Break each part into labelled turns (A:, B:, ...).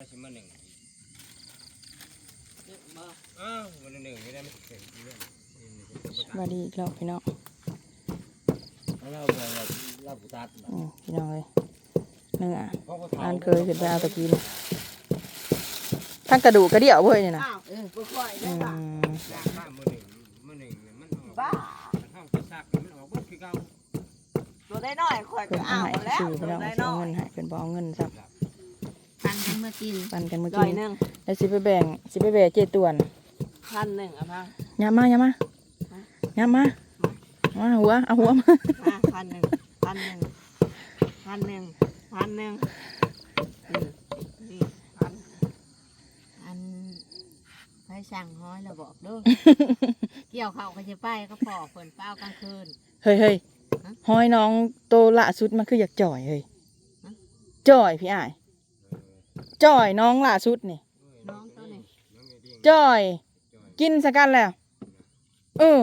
A: ชิมมาหนึ่งอ้าววันหนึ่งไม่ได้ไม่ถึงเรื่อง
B: สวัสดีอีกรอบพี่น้อง
A: เราบอกว่าเราบุตัด
B: อืมพี่น้องเลยเนื้อ
A: เพราะ
B: อ่านเคยขึ้นไปเอาตะกี้นี่ทั้งกระดูกกระเดี่ยวเว้ยนี่นะ
C: อ้าวเออบ่ค่อยได้
B: ม
C: ป่ะ
A: ข้ามมือหนึ่งมือหนึ่งมันออก
C: บ้า
A: ข้ามกระซักมันออกบ้าคือเก่า
C: ตัวได้น้อยค่อย
B: เพิ่
C: ก็
B: นเอา
C: อ้าว
B: ให้
C: แล้ว
B: ซื้อ
C: ตั
B: พี่
C: ว
B: น้อง
C: ได้น้
B: เอา
C: อ
B: เงิ
C: ย
B: นให้เพิ่นบ่เอาเงินซับ
C: พันกันมากิน
B: ปันกันเมื่อ
C: ร้อ
B: กี้
C: ยหนึง
B: แล้วสิไปแบ่งสิไปแบ่งเจตวน
C: พันหนึ่งเอะพัง
B: ยามมายามมา
C: ฮะ
B: ยามมามาหัวเอาหัวมา
C: อะพันหนึ่งพันหนึ่งพันหนึ่งพันหนึ่งอืมนี่พันอันไปสั่งห้อยแล้วบอกเด้อเกี่ยวเขาก็จะไปก็ปอกเพิ่นเป้ากลางคืน
B: เฮ้ยเฮ้ย
C: ฮะ
B: ห้อยน้องโตละสุดมันคืออยากจ่อยเฮ้ย
C: ฮะ
B: จ่อยพี่อ้าย จ่อยน้องล่าสุดนี่
C: น้องตัวนี้
B: จ่อย กินสักกันแล้วเออ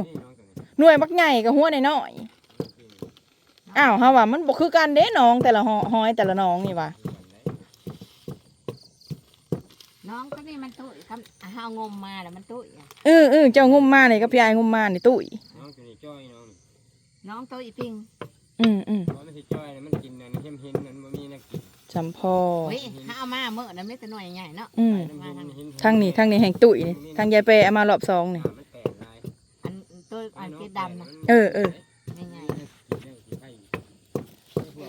B: หน่วยบักใหญ่กับหัวน้อยๆอ้าวเฮาว่า มันบ่คือกันเด้น้องแต่ละหอหอยแต่ละน้องนี่ว่ะ
C: น้องก็นี่มันตุ้ยกับเฮางมมาแล้วมันตุ้ยอะ
B: เออเออเจ้างุมมานี่กับพี่อ้ายงุมมานี่ตุ้ย
A: น้องตัวนี้จ้อยน้อง
C: น้องตุ้ยปิง
B: อืมอืม
A: เพราะมันสิจ้อยมันกินนั่นเห็นเห็น
B: จำพ่อ
C: เฮ้ยถ้าเอามาเมื่อนั้นไม่แต่หน่อยใหญ่เนาะ
B: อืม
A: เห็น
B: ทางนี้ทางนี้แห่งตุ้ยนี่ทางยายเปเอามารอบสองนี่
A: มันแตกลาย
C: อันตัวอันที่ดำนะ
B: เออเออ
C: ใหญ่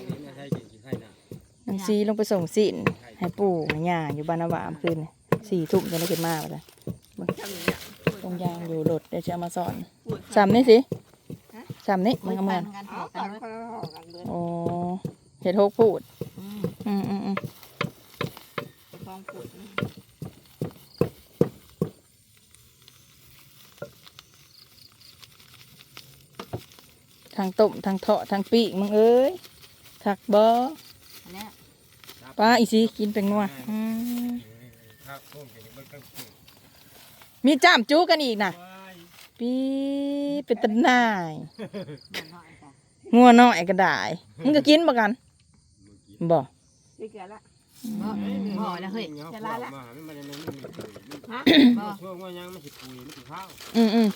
B: นางซีลงไปส่งสินให้ปู่ให้ย่าอยู่บ้านนาวามคืนนี่สี่ทุ่มจะได้ขึ้นมาไปเลยตรงยางอยู่รถเดี๋ยวจะเอามาสอนสามนี่สิสามนี่
C: ๆ
B: มึงเอามา
C: กันหอกันเลย
B: โอ้เห็ดหกพูด
C: อืม
B: อืมอืมอืม
C: ฟองปุด
B: ทางต้มทางเถาะทางปีกมึงเอ้ยถักบอ
C: อันเนี้ย
B: ป้าอีสีกินเป็นนัวอืม
A: ครับพุ่งไปมันก็กิน
B: มีจ้ามจูกันอีกนะปีเป็นตะนาย
C: มันหน่อยจ้ะ
B: งัวน้อยก็ได้มึงก็กินบ่กันบ่
C: นี่แกละ บ่บ่แล้วเฮ้ยจะลาละ
A: มามันมันมัน
C: ฮะบ่
A: ช่วงว่ายังมันสิปุ๋ยมันสิข้าว
B: อืมอืม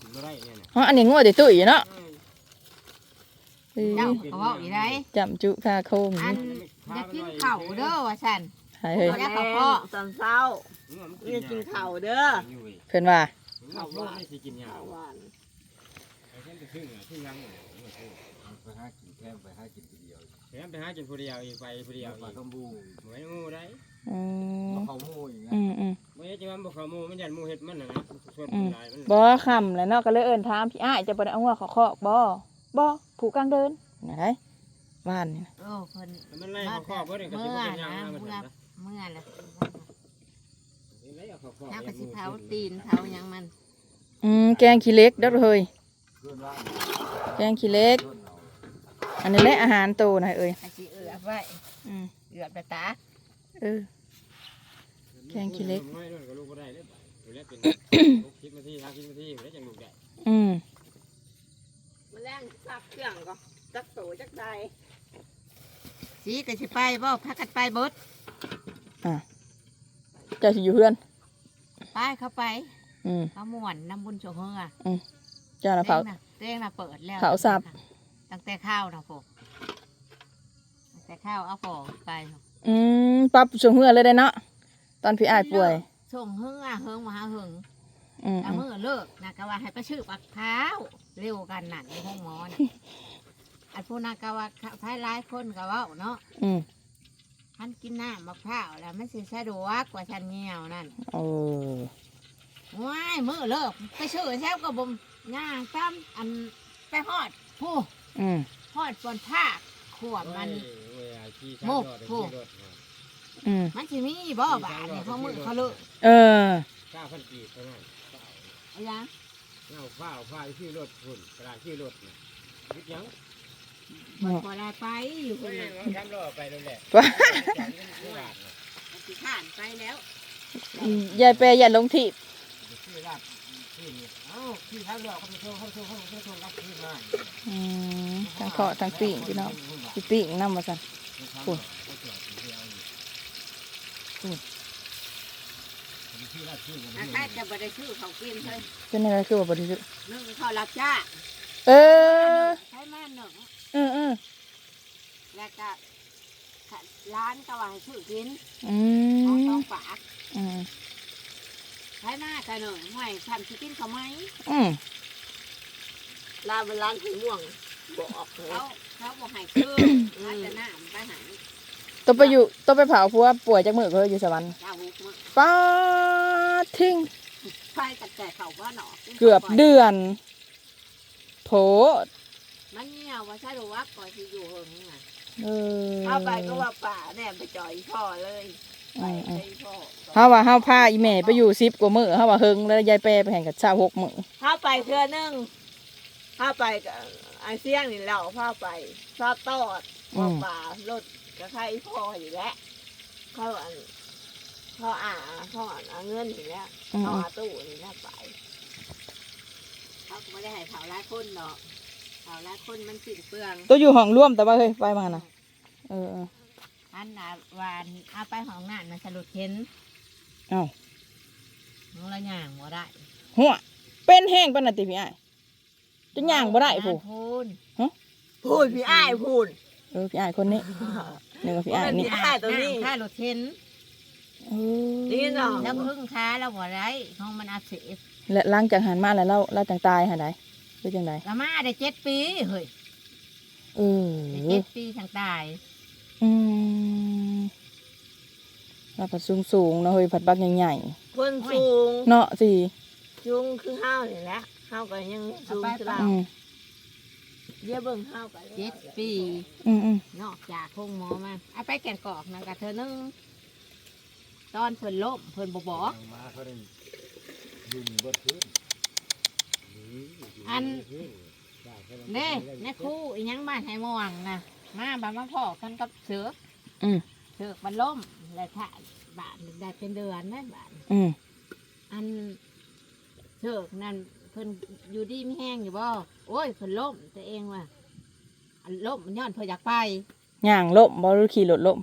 A: กินบ่ได้เนี่ยนะ
B: เพราะอันนี้งัวเดี๋ยวตุ้ยอยู่เนาะเออ
C: เจ้าเขาบอกอีไร
B: จำจุคาโคม
C: อันอยากกินข้าวเด้อว่าฉัน
B: ใช่เฮ้ย
C: ตอนแรกเขาพ่อ
D: ตอนเช้าเรียกกินข้าวเด้อ
B: เพิ่นว่า
A: ข้าวไม่สิกินยา
D: ข้าวหวาน
A: ไอ้เช่นไปครึ่งอะครึ่งยังไปหากินแค่ไปหากินผู้เดียวแค่ไปหากินผู้เดียวอีกไปผู้เดียวอีกต้องบูเหมือนงูได้
B: อืม
A: เขาหมูอีกนะ
B: อืมอืม
A: ไม่ใช่ว่าบ่เขาหมูมันยันหมูเห็ดมันน่ะนะส่วนลายมัน
B: บ่คำแล้วเนาะก็เลยเอิ้นถามพี่อ้ายจะบ่ได้เอางัวเขาคอกบ่บ่ผูกกลางเดินน่ะได้บ้านนี่นะ
C: โอ้เพิ่น
A: มันไล่เขาครอบบ่ได้ก็สิบ่เป็นยังนะมันนะ
C: เมื่อละ
A: ไล่เขาครอบ
C: น้ำกระสิเผาตีนเผาหยังมัน
B: อืมแกงขี้เหล็กเด้อเฮ้ยแกงขี้เหล็กอัน นี้แหละอาหารโตนะเอ้ย
C: กระสิเอือบไว้
B: อืม
C: เอือบแต่ตา
B: เออ แกงขี้เหล็ก
A: ไม่ด้วยก็ลูกบ่ได้เด้ออยู่แล้วเป็นคิดมาที่ทางคิดมาที่แล้วจังลูกได้
B: อืม
D: มาแรงซักเครื่องก็จักโตจักใด
C: สีกระสิไปบ่พักกันไปเบิด
B: เจ้าสิอยู่เพื่อน
C: ไปเข้าไป
B: อืม
C: เขาม่วนน้ำบุญโชเฮือ
B: เจ้าน่ะเผา
C: เต้งน่ะเต้งน่ะเปิดแล้ว
B: เขาสับ
C: ตั้งแต่ข้าวนะพวกตั้งแต่ข้าวเอาพอไป
B: อืมปรับช่วงเฮือเลยได้เนาะตอนพี่อ้ายป่วย
C: ส่งเฮือเฮืองมาหาเฮือง
B: อืม
C: แต่เมื่อเลิกนะก็ว่าให้ไปชื่อปักเท้าวเร็วกันนั่นในห้องหมอนะอันพูนากะว่าท้ายร้ายคนก็เว่าเนาะ
B: อืม
C: ท่านกินน้ำมะพร้าวแล้วมันสิสะดวกกว่าฉันเงียวนั่น
B: โอ้
C: ว้ายเมื่อเลิกไปชื่อแซ่บก็บ่มย่างตั้มอันไปฮอดผู้
B: อืม
C: ฮอดบนภาคขวบมัน
B: อืม
C: มันสิมีบ่บาทนี่เขามือเขาเลิก
B: เออ
A: เก้าพันกีบเท่านั้น
C: เอายัง
A: เงาฝ้าฝ้าชื่อรถหุ่นกระดาษชื่อรถนะยึดยัง
C: บ่พอได้ไปอยู่คนน่ะ
A: ทำรอไปแล้วแหละ
C: มันสิผ่านไปแล้ว
B: ยายเปย์อย่าลงทีบ
A: ชื่อราบ ชื่อนี่เอ้าชื่อทำรอเขาไปโชว์เขาไปโชว์เขาไปโชว์รับชื่อมา
B: อืมทั้งเคาะทั้งปีกพี่น้องสิปีกนำมาสั่น
A: ปุ่น
C: อาใครจะบ่ได้ชื่อเขากินเลย
B: เป็นอะไรคือว่าบริสุทธิ์
C: นึ่งเขารับจ้าง
B: เออ
C: ใช้มาหนึ่ง
B: เออเออ
C: แล้วก็ร้านก็ว่าให้ชื่อกิน
B: อื
C: ของ
B: ม
C: ต้องฝาก
B: อืม
C: ใช้มากันหนึ่งไม่ทำสิกินเขาไหม
B: อืม
D: ร้านเป็นร้านสีม่วงบอกเลย
C: เขาเขาบอกให้ชื่อร้านจะน้ำไปหา
B: ต้องไปอยู่ต้องไปเผาเพราะว่าป่วยจากมือเขาอยู่สวรรค์
C: เจ้าหุกมา
B: ป้าทิ้ง
C: ไฟกัดแต่เขาว่าหนอ
B: เกือบเดือนโถ
C: มันเงียวว่าใช่หรือว่าก่อนที่อยู่เฮิงนี่ไง
B: เออ
D: เอาไปก็ว่าป่าแน่ไปจ่อยพ่อเลย
B: อืมอืม
D: ไปพ่อ
B: เฮาว่าเฮาพาอีแม่ไปอยู่10กว่ามื้อเฮาว่าเฮิงแล้วยายแปรไปแห่งกับชาว6มื้อ
D: ถ้าไปเทื่อนึงถ้าไปกับไอเสี่ยงนี่เราพาไปซาตอดพอป่ารถกับใครพ่ออยู่แล้วเขาอันเขาอ่าเขาอ่านเอาเงินอยู่แล้ว
B: อืม
D: เขาอาตู้นี่แล้วไป
C: เขาก็ไม่ได้ให้เผาหลายคนหรอกเผาหลายคนมันสิ้นเปลือง
B: ตัวอยู่ห้องร่วมแต่ว่าเฮ้ยไปมาน่ะเออเออ
C: อันน่ะวานเอาไปของงานมันสลุดเห็น
B: เอ้า
C: น้องละย่างบ่ได้
B: หัวเป็นแห้งปานนั้นติพี่อ้ายจะย่างบ่ได้ผู้
C: พูน
D: พูดพี่อ้ายพูด
B: เออพี่อ้ายคนนี้นึกว่าพี่อ้ายนี่
D: พี่อ้ายตัวนี้
C: ถ้าหลุดเห็น
B: เออ
D: นี่เนาะ
C: แล้วพึ่งค้าแล้วบ่ได้ของมันอักเสบ
B: และหลังจากหันมาแล้วเราเราจังตายหั่นใดคือจังได
C: ละมาได้เจ็ดปีเฮ้ย
B: เออ
C: ได้เจ็ดปีทางตาย
B: อืม เราผัดสูงสูงๆเนาะเฮ้ยผัดบักใหญ่
D: คนสูง
B: ๆเนาะสิ
D: จุงคือห้าวนี่แหละห้าวก็ยังสูงคือเรา
B: อืม
D: เยี่ยเบิ่งห้าวไป
C: เจ็ดปี
B: อืมอืม
C: นอกจากคงหมอมาเอาไปแกงกอกนะกับเธอนึงตอนเพิ่นล้มเพิ่นบ่บอก
A: มาเขาได้ยืนบนพื้น
C: อันเน่แน่ครู่อีหยังบ้านไห้ม่วงนะมาบ้านมาพ่อกันกับเสือ
B: อืม
C: เสือกมันล้ม แล้วถ้าบ้านได้เป็นเดือนนะบ้าน
B: อืม
C: อันเสือกนั่นเพิ่นอยู่ดีไม่แห้งอยู่บ่โอ้ยเพิ่นล้มตัวเองว่ะอันล้มมันย้อนเพิ่นอยากไป
B: ย่างล่มบ่หรือขี่รถล่ม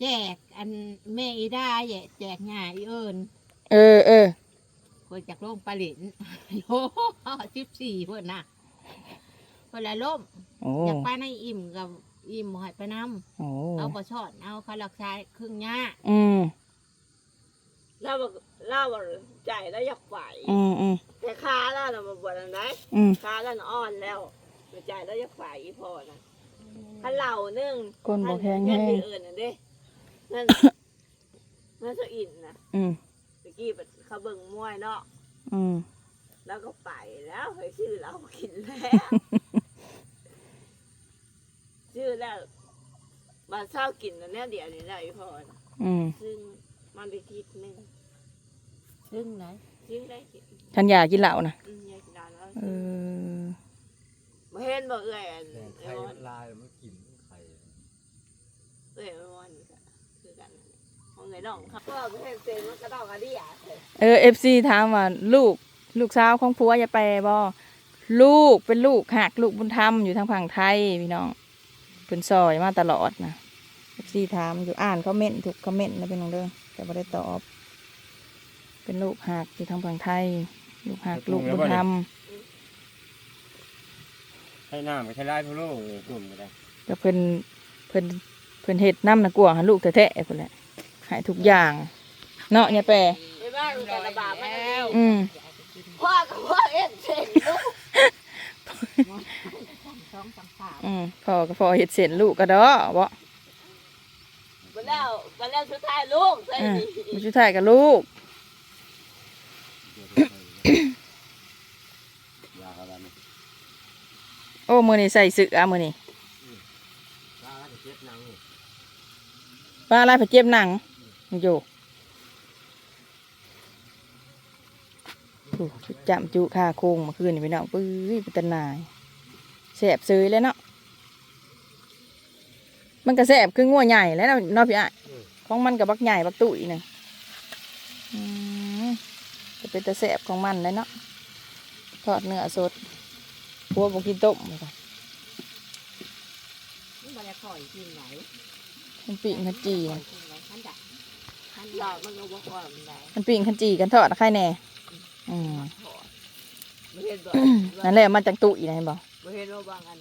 C: แจก อันแม่อีได้แยะแจกง่ายอีเอิญ
B: เออเออ
C: เพิ่นจากล้มปลาหลินโอ้โหสิบสี่เพิ่นน่ะเพิ่นละล้ม
B: โอ้
C: อยากไปในอิ่มกับ อิ่มบ่ให้ไปนำ
B: โอ้
C: เอาปลาช่อนเอาเขาหลักชายครึ่งหญ้า
B: อืม
D: เราบอกเราบอกใจแล้วอยากไหว
B: อืมอืม
D: แต่ขาแล้วเรามาบวชอันไหน
B: อืม
D: ขาแล้วน่ะอ่อนแล้วใจแล้วอยากไหวอีพอนะถ้าเหล่านึง
B: ก้นบ่แข็ง
D: เงิ
B: แห้
D: น
B: ง
D: อื่นน่ะเด้นั่นนั่นสะอินนะ
B: อืม
D: ตะกี้เขาเบิ่งมวยเนาะ
B: อืม
D: แล้วก็ไปแล้วเฮ้ยชื่อเรากินแล้ว ชื่อแล้วมาเศร้ากินแล้วเนี่ยเดี๋ยวนี้ได้พอนะ
B: อืม
D: ซึ่งมันไปทิศหนึง
C: ซึ่งไหน
D: ซึ่งได้กิน
B: ฉันอยากกินเหล้านะ
D: อืมยายกินได้แล้ว
B: เออ
D: มาเห็นบ่เอื้อยอัน
A: แต่
D: เอ้
A: ไข่
D: ย
A: มันลายมันกินไข่
D: เอ้ยมันวันนี้ก็คือกันของเงยน้องครับก็ไปเห็นเซนมันก็ต้องกระดิ่งเลย
B: เออเอฟซีถามว่าลูกลูกสาวของผัวอย่าไปบ่ลูกเป็นลูกหักลูกบุญธรรมอยู่ทางฝั่งไทยพี่น้อง เป็นซอยมาตลอดนะเอฟซีถามอยู่อ่านคอมเมนต์ถูกคอมเมนต์นะเป็นน้องเด้อแต่ไม่ได้ตอบ เป็นลูกหักอยู่ทางฝั่งไทย ลูกหักลูกบุญธรรม
A: ให้น้ำไปใช้ไล่พะโล่กลุ่มก็ได้
B: ก็เพิ่นเพิ่นเพิ่นเฮ็ดน้ำนะกลัวหาลูกแท้ๆพุ่นแหละใหายทุกอย่าง เนาะเนี่ยแปร
D: ไม่บ้ารู้กันระบาดมันแล้ว
B: อืม
D: พ่อกับพ่อเอ็นเซนลูก
C: สองสามสาม
B: อืมพ่อก็พ่อเฮ็ดเส้นลูกก็ดอบ่
D: มาแล้วมาแล้วสุดท้ายลูกใส่
B: อืม
D: ดี
B: มันสุดท้ายกับลูก
A: ยาอะไรนี่
B: โอ้มื้อนี้ใส่เสื้อมื้อนี้
A: ลาจะเจ็บนังนี่
B: ป้าลายไปเจ็บหนังอยู่ถูกจำจุค่าโคงเมาคืนนี่พี่น้องปื้ยเป็นตาหนาย แสบซื้อแล้วเนาะมันก็แสบคืองัวใหญ่แล้วเนาะเนาะพี่อะของมันกับบักใหญ่บักตุ้ยหนึงอืมจะเป็นตะแสบของมันเลยเนาะทอดเนื้อสดพัวบกินต้มเลยค่ะ
C: นี่บ่ได้ข่อยกินไหน
B: มันปีกขจี
C: ข่อ
B: นะ
C: ยกินไหนขันดัก
D: ขั้นหลอดมันก็บอกว่ามันได้
B: มันปิ้งขันจีกันทอดนะใครแน่อืม
D: ถอดไม่เห็นบอก
B: นั่นแหละมาจากตู้อีกนะเห็นบ่
D: ไม่เห็นว่าบางอัน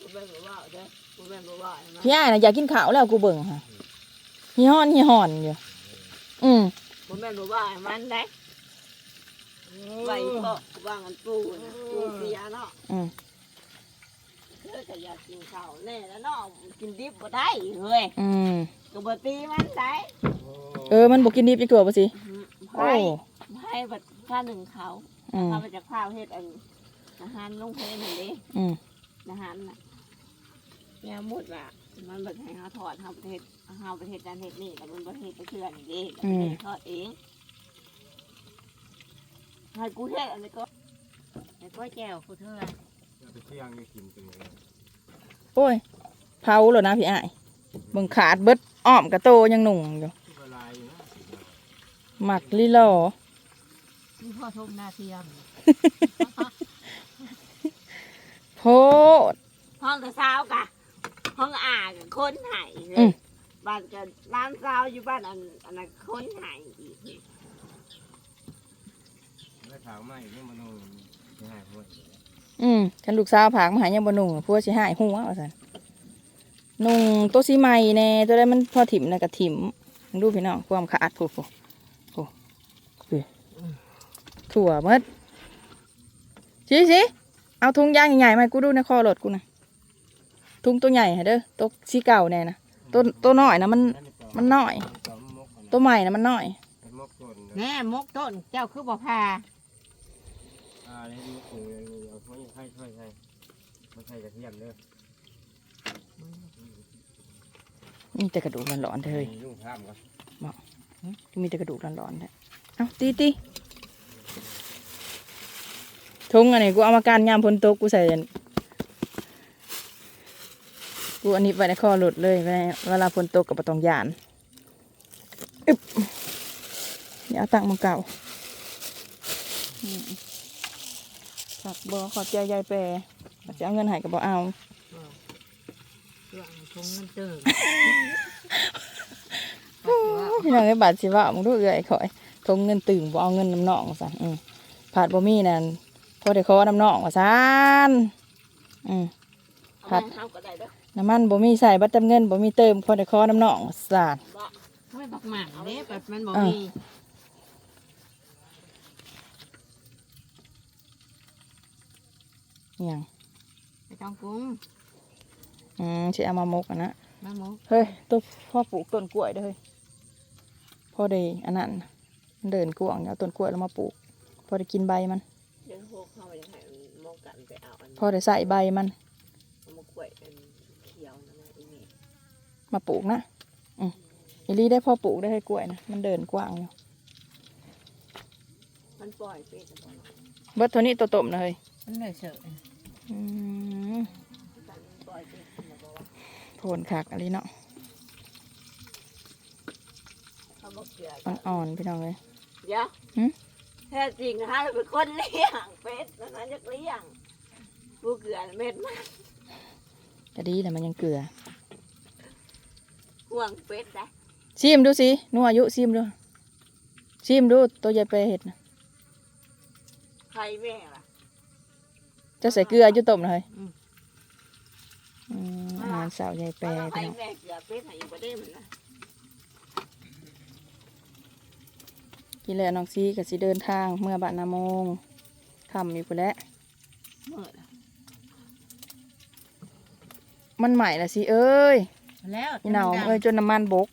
D: บ่แม่นบ่ว่าเด้อบ่แม่นบ่ว่านะ
B: พี่อ้ายน่ะอยากกินข้าวแล้วกูเบิ่งค่ะฮีฮ้อนฮีฮ้อนอยู่ อืม
D: บ่แม่นบ่ว่าให้มันได้ไว้เพราะวางอันปูนะปูเสียเนาะ
B: อืม
D: เธอก็อยากกินข้าวแน่แล้วเนาะกินดิบบ่ได้เฮ้ย
B: อืม
D: ก็บ่ตีมันได้
B: เออมันบ่กินดิบจักตัวบ่สิ
D: ให้
B: โอ้
D: ให้บัดค่าหนึ่งเขา
B: อืม
D: เขาไปจากข้าวเฮ็ดอัน อาหารลงเพลนั่นเด้
B: อืม
D: อาหารน่ะเนี่ยมุดว่ามันบัดให้เฮาถอดเฮาประเทศเฮาประเทศนั้นเฮ็ดนี่แล้วมันบ่เฮ็ดไปเทื่อนี่เด้แล้วมันเฮ็ดทอดเองให้กูเฮ็ดอันนี้ก็ให้ก้อยแก้วกูเทื่อ
A: ไปเที่ยงนี่กินเป็นไง
B: โอ้ยเผาแล้วนะพี่อ้ายเบิ่งขาดเบิดอ้อมกระโตยังหนุ่งอยู่
A: ที่ละลายอยู่นะ
B: หมักลิลอ
D: นี่พ่อทมนาเทียม
B: โพด
D: ห้องกระซาวกะห้องอ่างคนไห้เล
B: อื
D: ย
B: ม
D: บ้านกันร้านซาวอยู่บ้านอันอันนั้นคนไห้อีก
A: แล้วถามไม่นี่มันต้องไม่ให้พูด
B: อืมคันลูกสาวผากมาหายังบ่นุ่งพวกสิหายหัวว่าซั่นนุ่งตัวสีใหม่แน่ตัวใดมันพอถิ่มน่ะก็ถิ่มมึงดูพี่น้องความขาดโผโผโผโผถั่วหมดสิสิ เอาถุงยางใหญ่ๆมาให้กูดูในคอรถกูนะถุงตัวใหญ่ให้เด้อตัวสีเก่าแน่นะตัวตัวน้อยนะมันมันน้อย ตัวใหม่นะมันน้อย
A: มกต้น
D: แน่มกต้นเจ้าคือบ่พา
A: อ่าเลยดูปูเลยเอาเพราะยังไข่ช่วยใช่ไม่ใช่กระเทียมเด้อ
B: มีแต่กระดูกร้อนๆเด้อเฮ้ย
A: ยุ่งข้ามกัน
B: มีแต่กระดูกร้อนๆเด้อเอาตีตี ถุงอันนี้กูเอามาการยามพ้นโตกกูใส่อันกูอันนี้ไว้ในคอหลุดเลยไว้เวลาพ้นโตกกับประตองยานอึบเดี๋ยวเอาตังค์มาเก่าฝากบอขอบใจยายแปรจะเอาเงินหายกับบ่เอา
D: เรื่องทงมันเติม
B: พี่น้องไอ้บาทสิว่ามึงดูเอื่อยข่อยทงเงินตึงบ่เอาเงินน้ำหนองว่าซั่นผาดบ่มีนั่น พอได้ขอน้ำนองว่าซั่นอืม
D: เอาไปเฮาก็ได้เด้อ
B: น้ำมันบ่มีใส่บัตรเติมเงินบ่มีเติมพอได้ขอน้ำนองว่าซั่น
D: ไม่บักหมากเด้แบบมันบ่
B: อ่า
D: มี
B: อิหยัง
D: ไปต้องปรุง
B: อืมสิเอามามกอะนะ
D: มาหมู
B: เฮ้ยตัวพ่อปลูกต้นกล้วยเด้อเฮ้ยพอได้อันนั้นมันเดินกวางเอาต้นกล้วยแล้วมาปลูก พอได้กินใบมัน
D: เดี๋ยวพวกเขาจะให้มกกันไปเอาอัน
B: พอได้ใส่ใบมัน
D: เอามากล้วยอันเขียวนั่นน่ะอีนี่
B: มาปลูกนะอืมอีหลีได้พ่อปลูกได้ให้กล้วยนะมันเดินกว้างอยู่
D: มันปล่อยเป็ดบ่เนาะ
B: เบิดตัวนี้ตัวต้มนะเฮ้ย
D: มันเลยเฉย
B: อืม
D: มันปล่อยเป็ดมันบ่ว่า
B: โผนคักอะไรเนาะ
D: เขาบ่เกลือกัน
B: อ่อนๆพี่น้องเลย
D: เดี๋ยว
B: หึ
D: แท้จริงนะเราเป็นคนเลี้ยงเป็ดแล้วนั้นจะเลี้ยงผู้เกลือเม็ดมัน
B: จะดีแต่มันยังเกลือ
D: ห่วงเป็ดนะ
B: ชิมดูสินัวอายุชิมดูชิมดูตัวใหญ่ไปเห็ดนะ
D: ใครแม่ล่ะ
B: จะใส่เกลืออยู่ต้มนะเฮ้ย
D: อืม
B: อืมอาหารสาวใหญ่แปร
D: เอาใคร
B: พี่น้อง
D: แม่เกลือเป็ดให้อยู่บ่ได้มันนะ
B: กินแล้วน้องซีกับซีเดินทางเมื่อบ้านนาโมงทำอยู่พุ่นแหล้ว
D: เมื่อล่ะ
B: มันใหม่ละสิเอ้ย
D: แล้ว
B: พี่น้องเอ้ยจนน้ำมันบก